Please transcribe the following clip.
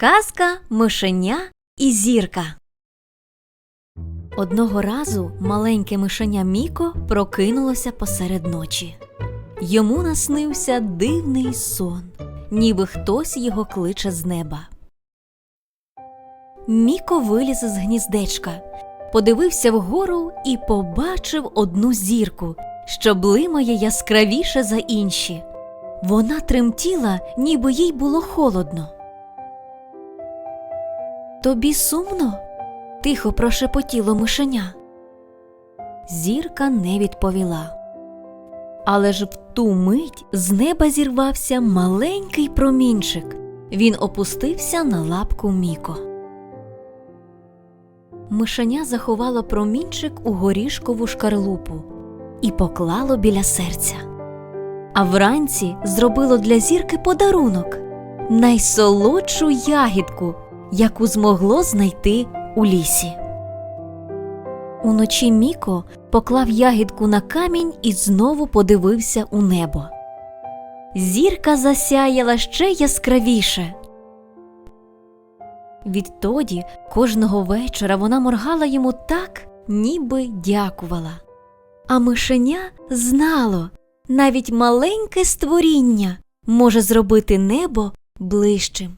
Казка, мишеня і зірка. Одного разу маленьке мишеня Міко прокинулося посеред ночі. Йому наснився дивний сон, ніби хтось його кличе з неба. Міко виліз з гніздечка, подивився вгору і побачив одну зірку, що блимає яскравіше за інші. Вона тремтіла, ніби їй було холодно. Тобі сумно? тихо прошепотіло мишеня. Зірка не відповіла. Але ж в ту мить з неба зірвався маленький промінчик. Він опустився на лапку Міко. Мишеня заховало промінчик у горішкову шкарлупу і поклало біля серця. А вранці зробило для зірки подарунок найсолодшу ягідку, яку змогло знайти у лісі. Уночі Міко поклав ягідку на камінь і знову подивився у небо. Зірка засяяла ще яскравіше. Відтоді кожного вечора вона моргала йому так, ніби дякувала. А мишеня знало, навіть маленьке створіння може зробити небо ближчим.